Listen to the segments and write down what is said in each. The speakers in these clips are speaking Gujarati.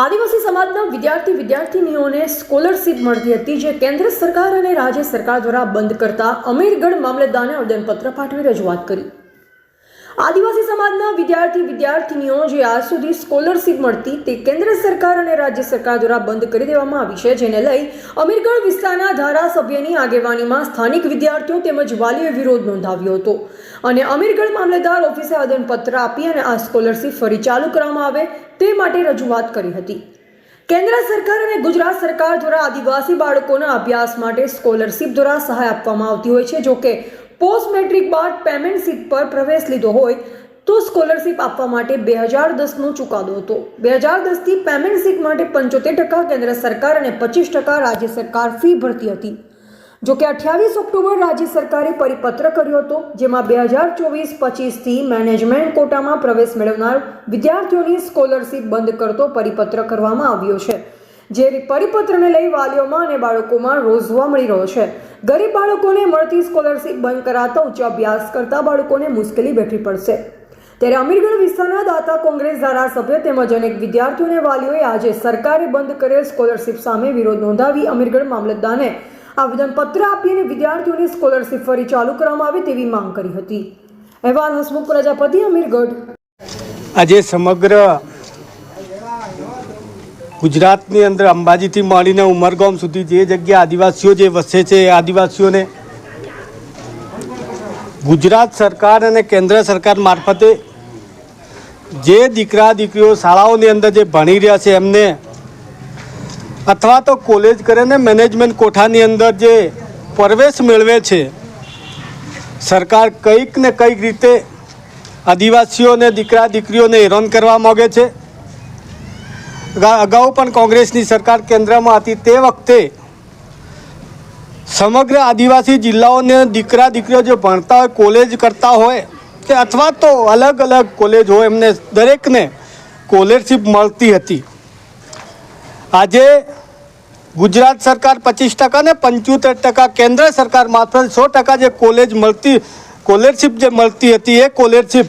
આદિવાસી સમાજના વિદ્યાર્થી વિદ્યાર્થીનીઓને સ્કોલરશીપ મળતી હતી, જે કેન્દ્ર સરકાર અને રાજ્ય સરકાર દ્વારા બંધ કરતા અમીરગઢ મામલતદારને આવેદનપત્ર પાઠવી રજૂઆત કરી. આદિવાસી સમાજના વિદ્યાર્થી વિદ્યાર્થીનીઓ જે આજ સુધી સ્કોલરશીપ મળતી તે કેન્દ્ર સરકાર અને રાજ્ય સરકાર દ્વારા બંધ કરી દેવામાં આવી છે, જેને લઈ અમીરગઢ વિસ્તારના ધારાસભ્યની આગેવાનીમાં સ્થાનિક વિદ્યાર્થીઓ તેમજ વાલીએ વિરોધ નોંધાવ્યો હતો. અને અમીરગઢ મામલતદાર ઓફિસે આદનપત્ર આપી અને આ સ્કોલરશીપ ફરી ચાલુ કરવામાં આવે તે માટે રજૂઆત કરી હતી. કેન્દ્ર સરકાર અને ગુજરાત સરકાર દ્વારા આદિવાસી બાળકોના અભ્યાસ માટે સ્કોલરશીપ દ્વારા સહાય આપવામાં આવતી હોય છે, જો કે પોસ્ટ મેટ્રિક બાદ પેમેન્ટ સીટ પર પ્રવેશ લીધો હોય તો સ્કોલરશીપ આપવા માટે બે હજાર દસનો ચુકાદો હતો. બે હજાર દસથી પેમેન્ટ સીટ માટે પંચોતેર ટકા કેન્દ્ર સરકાર અને પચીસ ટકા રાજ્ય સરકાર ફી ભરતી હતી. જો કે અઠ્યાવીસ ઓક્ટોબર રાજ્ય સરકારે પરિપત્ર કર્યો હતો, જેમાં બે હજાર ચોવીસ પચીસથી મેનેજમેન્ટ કોટામાં પ્રવેશ મેળવનાર વિદ્યાર્થીઓની સ્કોલરશીપ બંધ કરતો પરિપત્ર કરવામાં આવ્યો છે. જે પરિપત્રને લઈ વાલીઓમાં અને બાળકોમાં રોઝવા મળી રહ્યો છે. ગરીબ બાળકોને મળતી સ્કોલરશીપ બંધ કરાતા ઉચ્ચ અભ્યાસ કરતા બાળકોને મુશ્કેલી વેઠવી પડશે. ત્યારે અમીરગઢ વિસ્તારના દાતા કોંગ્રેસ ધારાસભ્ય તેમજ અનેક વિદ્યાર્થીઓને વાલીઓએ આજે સરકારે બંધ કરેલ સ્કોલરશીપ સામે વિરોધ નોંધાવી અમીરગઢ મામલતદારને આવેદનપત્ર આપી અને વિદ્યાર્થીઓની સ્કોલરશીપ ફરી ચાલુ કરવામાં આવે તેવી માંગ કરી હતી. અહેવાલ હસમુખ પ્રજાપતિ, અમીરગઢ. આજે સમગ્ર ગુજરાતની અંદર અંબાજીથી માંડીને ઉમરગામ સુધી જે જગ્યા આદિવાસીઓ જે વસે છે એ આદિવાસીઓને ગુજરાત સરકાર અને કેન્દ્ર સરકાર મારફતે જે દીકરા, દીકરીઓ શાળાઓની અંદર જે ભણી રહ્યા છે એમને અથવા તો કોલેજ કરીને મેનેજમેન્ટ કોઠાની અંદર જે પ્રવેશ મેળવે છે, સરકાર કંઈક ને કંઈક રીતે આદિવાસીઓને, દીકરા, દીકરીઓને હેરાન કરવા માગે છે. અગાઉ પણ કોંગ્રેસની સરકાર કેન્દ્રમાં હતી. તે વખતે સમગ્ર આદિવાસી જિલ્લાઓને દીકરા દીકરીઓ જે ભણતા હોય કોલેજ કરતા હોય કે અથવા તો અલગ અલગ કોલેજ હોય, એમને દરેકને સ્કોલરશીપ મળતી હતી. આજે ગુજરાત સરકાર પચીસ ટકા ને પંચોતેર ટકા, કેન્દ્ર સરકાર માત્ર સો ટકા જે કોલેજ મળતી સ્કોલરશીપ જે મળતી હતી, એ સ્કોલરશીપ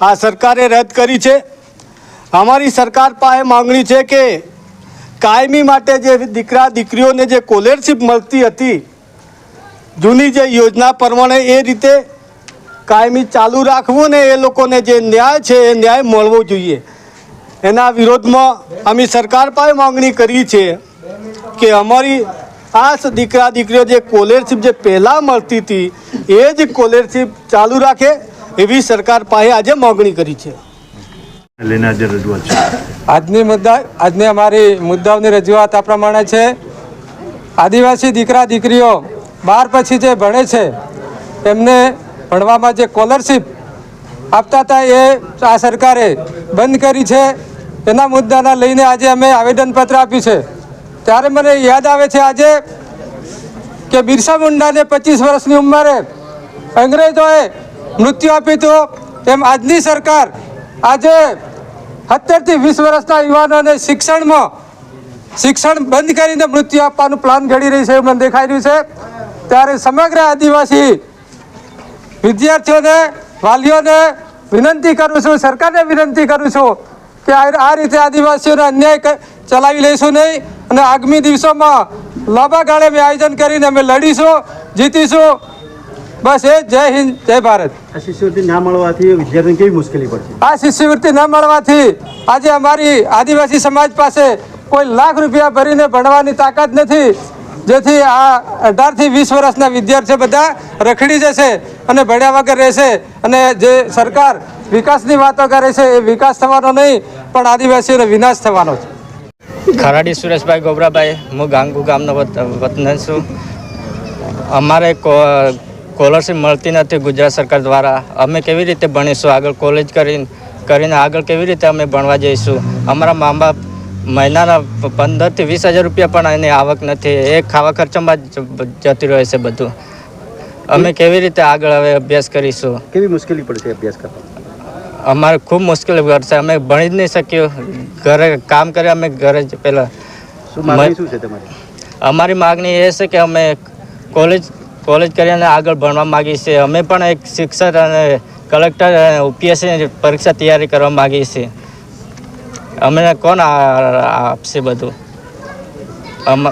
આ સરકારે રદ કરી છે. અમારી સરકાર પાસે માંગણી છે કે કાયમી માટે જે દીકરા દીકરીઓને જે સ્કોલરશીપ મળતી હતી, જૂની જે યોજના પ્રમાણે એ રીતે કાયમી ચાલુ રાખવું ને એ લોકોને જે ન્યાય છે એ ન્યાય મળવો જોઈએ. એના વિરોધમાં અમે સરકાર પાસે માંગણી કરી છે કે અમારી આ દીકરા દીકરીઓ જે સ્કોલરશીપ જે પહેલાં મળતી હતી, એ જ સ્કોલરશીપ ચાલુ રાખે એવી સરકાર પાસે આજે માંગણી કરી છે. આજની મુદ્દા આજની અમારી મુદ્દાઓની રજૂઆત આ પ્રમાણે છે. આદિવાસી દીકરા દીકરીઓ બાર પછી જે ભણે છે એમને ભણવામાં જે સ્કોલરશીપ આપતા હતા એ આ સરકારે બંધ કરી છે. એના મુદ્દાના લઈને આજે અમે આવેદનપત્ર આપ્યું છે. ત્યારે મને યાદ આવે છે આજે કે બિરસા મુંડાને પચીસ વર્ષની ઉંમરે અંગ્રેજોએ મૃત્યુ આપ્યું હતું. એમ આજની સરકાર આજે સત્તરથી વીસ વર્ષના યુવાનોને શિક્ષણમાં, શિક્ષણ બંધ કરીને મૃત્યુ આપવાનું પ્લાન ઘડી રહી છે એમને મને દેખાઈ રહ્યું છે. ત્યારે સમગ્ર આદિવાસી વિદ્યાર્થીઓને, વાલીઓને વિનંતી કરું છું, સરકારને વિનંતી કરું છું કે આ રીતે આદિવાસીઓને અન્યાય ચલાવી લઈશું નહીં અને આગામી દિવસોમાં લાંબા ગાળે અમે આયોજન કરીને અમે લડીશું, જીતીશું બસ એ જય હિન્દ જય ભારત. આ શિષ્યવૃત્તિ ના મળવાથી વિદ્યાર્થીને કેવી મુશ્કેલી પડશે? આ શિષ્યવૃત્તિ ન મળવાથી આજે અમારી આદિવાસી સમાજ પાસે કોઈ લાખ રૂપિયા ભરીને ભણવાની તાકાત નથી જેથી આ અઢારથી વીસ વર્ષના વિદ્યાર્થીઓ બધા રખડી જશે અને ભણ્યા વગર રહેશે. અને જે સરકાર વિકાસની વાતો કરે છે એ વિકાસ થવાનો નહીં પણ આદિવાસીઓનો વિનાશ થવાનો છે. ખરાડી સુરેશભાઈ ગોબરાભાઈ હું ગાંગુ ગામનો વતન છું. અમારે સ્કોલરશીપ મળતી નથી ગુજરાત સરકાર દ્વારા. અમે કેવી રીતે ભણીશું? આગળ કોલેજ કરીને કરીને આગળ કેવી રીતે અમે ભણવા જઈશું? અમારા મા બાપ મહિનાના પંદરથી વીસ હજાર રૂપિયા પણ એની આવક નથી. એ ખાવા ખર્ચામાં જ જતી રહે છે બધું. અમે કેવી રીતે આગળ હવે અભ્યાસ કરીશું? કેવી મુશ્કેલી પડશે અભ્યાસ કરવા અમારે ખૂબ મુશ્કેલી પડશે અમે ભણી જ નહીં શક્યું. ઘરે કામ કરે અમે ઘરે જ પહેલાં શું શું છે તમારી? અમારી માગણી એ છે કે અમે કોલેજ કોલેજ કરીને આગળ ભણવા માગીએ છીએ અમે પણ એક શિક્ષક અને કલેક્ટર અને યુપીએસસી પરીક્ષા તૈયારી કરવા માગીએ છીએ અમને કોણ આપશે બધું? અમ